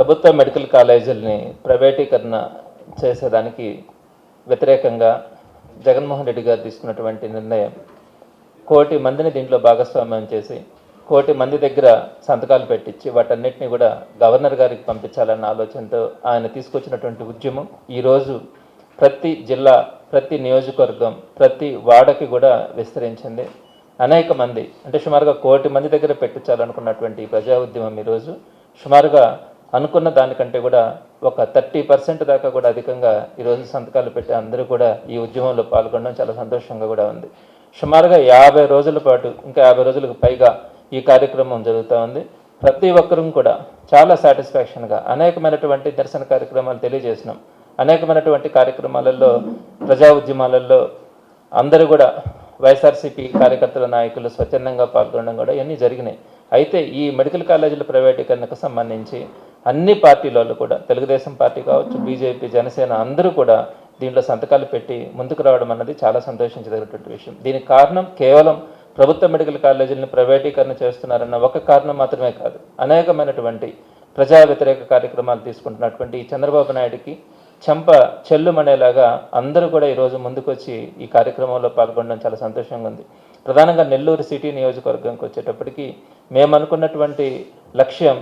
ప్రభుత్వ మెడికల్ కాలేజీలని ప్రైవేటీకరణ చేసేదానికి వ్యతిరేకంగా జగన్మోహన్ రెడ్డి గారు తీసుకున్నటువంటి నిర్ణయం కోటి మందిని దీంట్లో భాగస్వామ్యం చేసి కోటి మంది దగ్గర సంతకాలు పెట్టించి వాటన్నిటిని కూడా గవర్నర్ గారికి పంపించాలన్న ఆలోచనతో ఆయన తీసుకొచ్చినటువంటి ఉద్యమం ఈరోజు ప్రతి జిల్లా ప్రతి నియోజకవర్గం ప్రతి వాడకి కూడా విస్తరించింది. అనేక మంది అంటే సుమారుగా కోటి మంది దగ్గర పెట్టించాలనుకున్నటువంటి ప్రజా ఉద్యమం ఈరోజు సుమారుగా అనుకున్న దానికంటే కూడా ఒక థర్టీ పర్సెంట్ దాకా కూడా అధికంగా ఈరోజు సంతకాలు పెట్టి అందరూ కూడా ఈ ఉద్యమంలో పాల్గొనడం చాలా సంతోషంగా కూడా ఉంది. సుమారుగా యాభై రోజుల పాటు ఇంకా యాభై రోజులకు పైగా ఈ కార్యక్రమం జరుగుతూ ఉంది. ప్రతి ఒక్కరూ కూడా చాలా సాటిస్ఫాక్షన్గా అనేకమైనటువంటి దర్శన కార్యక్రమాలు తెలియజేసినాం. అనేకమైనటువంటి కార్యక్రమాలలో ప్రజా ఉద్యమాలలో అందరూ కూడా వైఎస్ఆర్సీపీ కార్యకర్తల నాయకులు స్వచ్ఛందంగా పాల్గొనడం కూడా ఇవన్నీ జరిగినాయి. అయితే ఈ మెడికల్ కాలేజీల ప్రైవేటీకరణకు సంబంధించి అన్ని పార్టీలలో కూడా తెలుగుదేశం పార్టీ కావచ్చు బీజేపీ జనసేన అందరూ కూడా దీంట్లో సంతకాలు పెట్టి ముందుకు రావడం అన్నది చాలా సంతోషించదగినటువంటి విషయం. దీనికి కారణం కేవలం ప్రభుత్వ మెడికల్ కాలేజీలను ప్రైవేటీకరణ చేస్తున్నారన్న ఒక కారణం మాత్రమే కాదు. అనేకమైనటువంటి ప్రజా వ్యతిరేక కార్యక్రమాలు తీసుకుంటున్నటువంటి ఈ చంద్రబాబు నాయుడికి చెంప చెల్లుమనేలాగా అందరూ కూడా ఈరోజు ముందుకొచ్చి ఈ కార్యక్రమంలో పాల్గొనడం చాలా సంతోషంగా ఉంది. ప్రధానంగా నెల్లూరు సిటీ నియోజకవర్గంకి వచ్చేటప్పటికి మేము అనుకున్నటువంటి లక్ష్యం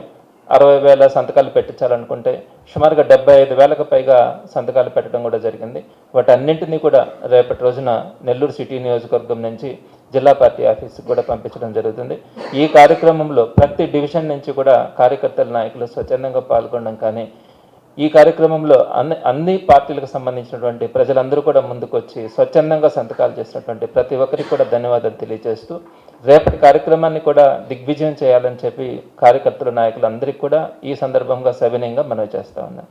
అరవై వేల సంతకాలు పెట్టించాలనుకుంటే సుమారుగా డెబ్బై ఐదు వేలకు పైగా సంతకాలు పెట్టడం కూడా జరిగింది. వాటన్నింటినీ కూడా రేపటి రోజున నెల్లూరు సిటీ నియోజకవర్గం నుంచి జిల్లా పార్టీ ఆఫీస్కి కూడా పంపించడం జరుగుతుంది. ఈ కార్యక్రమంలో ప్రతి డివిజన్ నుంచి కూడా కార్యకర్తల నాయకులు స్వచ్ఛందంగా పాల్గొనడం కానీ ఈ కార్యక్రమంలో అన్ని అన్ని పార్టీలకు సంబంధించినటువంటి ప్రజలందరూ కూడా ముందుకొచ్చి స్వచ్ఛందంగా సంతకాలు చేసినటువంటి ప్రతి ఒక్కరికి కూడా ధన్యవాదాలు తెలియజేస్తూ రేపటి కార్యక్రమాన్ని కూడా దిగ్విజయం చేయాలని చెప్పి కార్యకర్తల నాయకులందరికీ కూడా ఈ సందర్భంగా సవినయంగా మనవి చేస్తా ఉన్నాను.